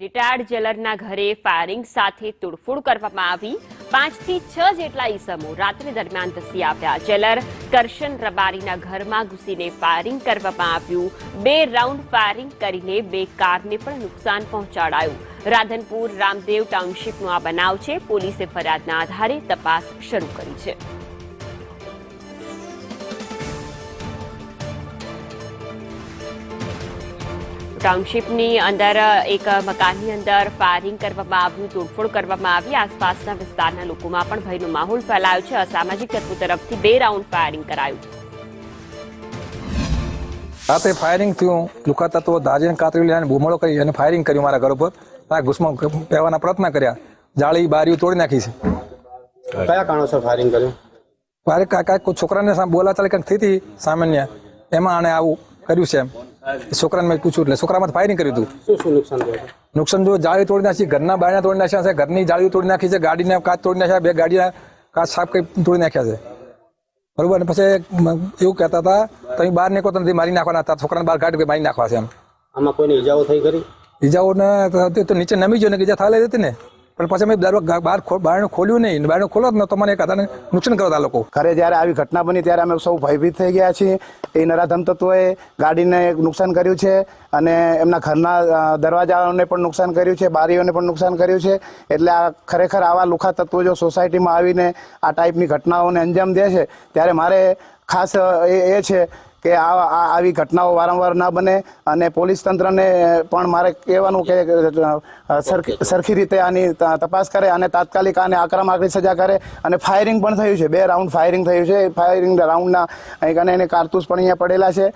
Retired જેલરના ઘરે firing સાથે તોડફોડ કરવામાં આવી. પાંચથી છ જેટલા ઈસમો રાત્રિ દરમિયાન ધસી આવ્યા. જેલર કરશન રબારીના ઘરમાં ઘૂસીને ફાયરિંગ કરવામાં આવ્યું. બે રાઉન્ડ ફાયરિંગ કરીને બે કારને પણ નુકસાન પહોંચાડાયું. રાધનપુર, રામદેવ ટાઉનશીપનો આ બનાવ છે. પોલીસે ફરિયાદના આધારે તપાસ શરૂ કરી છે. ટાઉનશીપની અંદર એક મકાનની અંદર ફાયરિંગ કરવામાં આવ્યું તોડફોડ કરવામાં આવી. આસપાસના વિસ્તારના લોકોમાં પણ ભયનો માહોલ ફેલાયો છે. અસામાજિક તત્વો તરફથી બે રાઉન્ડ ફાયરિંગ કરાયું. રાતે ફાયરિંગ થયું. લુકા તત્વો દાજીને કાતરી લઈને બુમળો કરી અને ફાયરિંગ કર્યું મારા ઘર ઉપર. મારા ઘૂસમાં પહેવાના પ્રયત્ન કર્યા. જાળી બારીઓ તોડી નાખી છે. કયા કારણોસર ફાયરિંગ કર્યું? મારે કાકા કોઈ છોકરાને બોલા ચાલી કંઈક થઈ હતી સામાન્ય. એમાં આણે આવું કર્યું છે એમ. છોકરાને મેં પૂછ્યું એટલે છોકરામાં ફાયરિંગ કર્યું હતું શું શું નુકસાન થયું નુકસાન જો જાળી તોડી નાખી ઘરના બાયણા તોડી નાખ્યા છે ઘરની જાળીઓ તોડી નાખી છે ગાડીના કાચ તોડી નાખ્યા બે ગાડીના કાચ સાફ કરી તોડી નાખ્યા છે. બરોબર? અને પછી એવું કહેતા હતા તમે બહાર નીકળો નથી મારી નાખવાના. હતા છોકરાને બહાર કાઢી મારી નાખવા છે એમ. આમાં કોઈને ઈજાઓ થઈ કરી ઈજાઓને તો નીચે નમી જો ને ઈજા થવા લઈ હતી ને? પણ પછી અમે દર વખત બહાર બારણું ખોલ્યું નહીં. બારણું ખોલો જ તો મને હતાને નુકસાન કરતા લોકો. ઘરે જ્યારે આવી ઘટના બની ત્યારે અમે સૌ ભયભીત થઈ ગયા છીએ. એ નરાધમ તત્વોએ ગાડીને નુકસાન કર્યું છે અને એમના ઘરના દરવાજાઓને પણ નુકસાન કર્યું છે, બારીઓને પણ નુકસાન કર્યું છે. એટલે આ ખરેખર આવા લુખા તત્વો જો સોસાયટીમાં આવીને આ ટાઈપની ઘટનાઓને અંજામ દે છે, ત્યારે મારે ખાસ એ છે કે આ આ- આવી ઘટનાઓ વારંવાર ન બને અને પોલીસ તંત્રને પણ મારે કહેવાનું કે સરખી સરખી રીતે આની તપાસ કરે અને તાત્કાલિક આને આક્રમ આકરી સજા કરે અને ફાયરિંગ પણ થયું છે. બે રાઉન્ડ ફાયરિંગ થયું છે. ફાયરિંગ રાઉન્ડના અહીં કને એને કારતૂસ પણ અહીંયા પડેલા છે.